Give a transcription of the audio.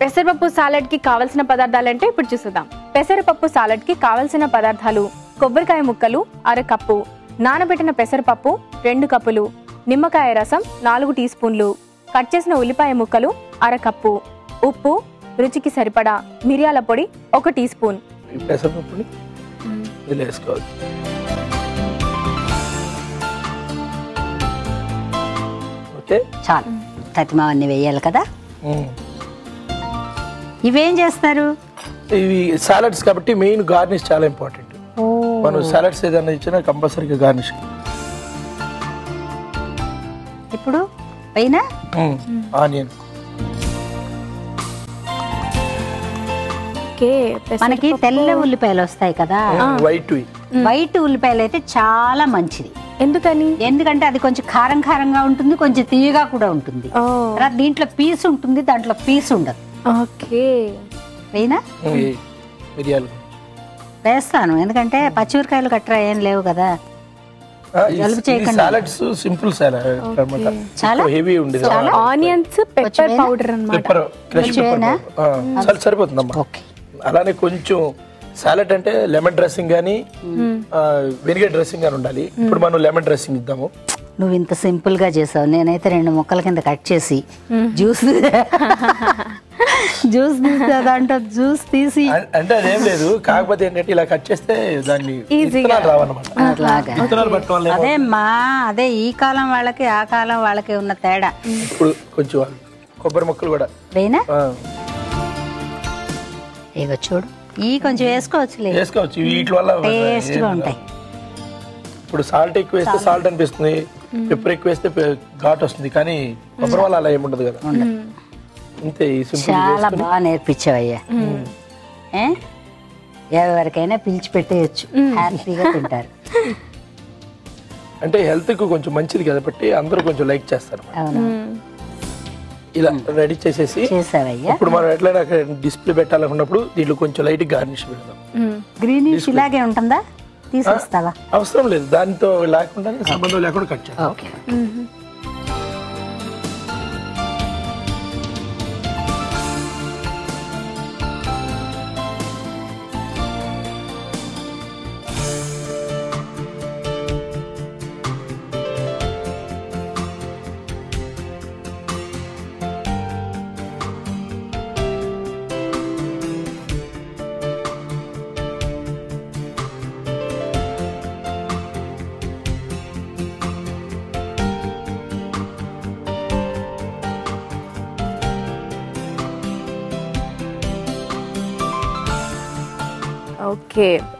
పెసరపప్పు సాలడ్కి కావలసిన పదార్థాలు అంటే ఇప్పుడు చూసేద్దాం. పెసరపప్పు సాలడ్కి కావలసిన పదార్థాలు కొబ్బరికాయ ముక్కలు అర కప్పు నానబెట్టిన పెసరపప్పు రెండు కప్పులు నిమ్మకాయ రసం నాలుగు టీ స్పూన్లు కట్ చేసిన ఉల్లిపాయ ముక్కలు అర కప్పు ఉప్పు రుచికి సరిపడా మిరియాల పొడి ఒక టీ స్పూన్. ఈ పెసరపప్పుని ఇందులో వేసుకోవాలి. ఓకే? చాలు. తతిమావన్నీ వేయాలి కదా. ఇవేం చేస్తారు? ఇవి సాలడ్స్ కాబట్టి మెయిన్ గార్నిష్ చాలా ఇంపార్టెంట్ మనం సాలడ్స్ ఏదైనా ఇచ్చినా కంపల్సరీగా గార్నిష్ ఇప్పుడు పైన? ఆనియన్ మనకి తెల్ల ఉల్లిపాయలు వస్తాయి కదా. వైట్ వైట్ ఉల్లిపాయలు అయితే చాలా మంచిది. ఎందుకని? ఎందుకంటే అది కొంచెం కారం కారంగా ఉంటుంది కొంచెం తీయగా కూడా ఉంటుంది. తర్వాత దీంట్లో పీస్ ఉంటుంది దాంట్లో పీస్ ఉండదు. ఓకే. వేయినా మిరియాలు. వేస్తాను ఎందుకంటే పచ్చిమిరకాయలు గట్రా ఏం లేవు కదా. జలుబు చేయకుండా. సాలడ్స్ సింపుల్ సాలడ్ అనమాట చాలా? హెవీ ఉండేది. ఆనియన్స్ పెప్పర్ పౌడర్ అన్నమాట. Pepper crush? పెప్పర్ సరిపోతుందమ్మా. ఓకే. అలానే కొంచెం సాలడ్ అంటే లెమన్ డ్రెస్సింగ్ కానీ వెనిగర్ డ్రెస్సింగ్ కానీ ఉండాలి. ఇప్పుడు మనం లెమన్ డ్రెస్సింగ్ ఇద్దాము. నువ్వు ఇంత సింపుల్గా చేసావు. నేనైతే రెండు ముక్కల కింద కట్ చేసి జ్యూస్ జ్యూస్ దాంట్లో జ్యూస్ తీసి. అంటే అదేం లేదు. కాకపోతే ఏంటంటే ఇలా కట్ చేస్తే దాన్ని రావన్నమాట. అదే మా అదే ఈ కాలం వాళ్ళకి ఆ కాలం వాళ్ళకి ఉన్న తేడా. ఇప్పుడు కొంచెం కొబ్బరి ముక్కలు కూడా. వేనా ఆ, ఇగో చూడు. ఈ కొంచెం వేసుకోవచ్చులే. వేసుకోవచ్చు. వీటి వల్ల టేస్ట్గా ఉంటాయి. ఇప్పుడు సాల్ట్ ఎక్కువ వేస్తే సాల్ట్. అనిపిస్తుంది. పెప్పర్ ఎక్కువ వేస్తే ఘాట్ వస్తుంది. కానీ కొబ్బరి వల్ల అలా ఏముండదు కదా. అంతే చాలా బాగా నేర్పించావయ్యా? ఎవరికైనా పిలిచి పెట్టేయచ్చు. హ్యాపీగా తింటారు. అంటే హెల్త్కు కొంచెం మంచిది కాబట్టి అందరూ కొంచెం లైక్ చేస్తారు ఇలా రెడీ చేసేసి ఇప్పుడు మనం ఎట్లయినా డిస్ప్లే పెట్టాలనుకున్నప్పుడు దీంట్లో కొంచెం లైట్ గార్నిష్ పెడదాం. గ్రీనిష్ ఇలాగే ఉంటుందా? తీసేస్తావా? అవసరం లేదు. దాంతో లేకుండా సంబంధం లేకుండా కట్ చేయాలి ఓకే ఓకే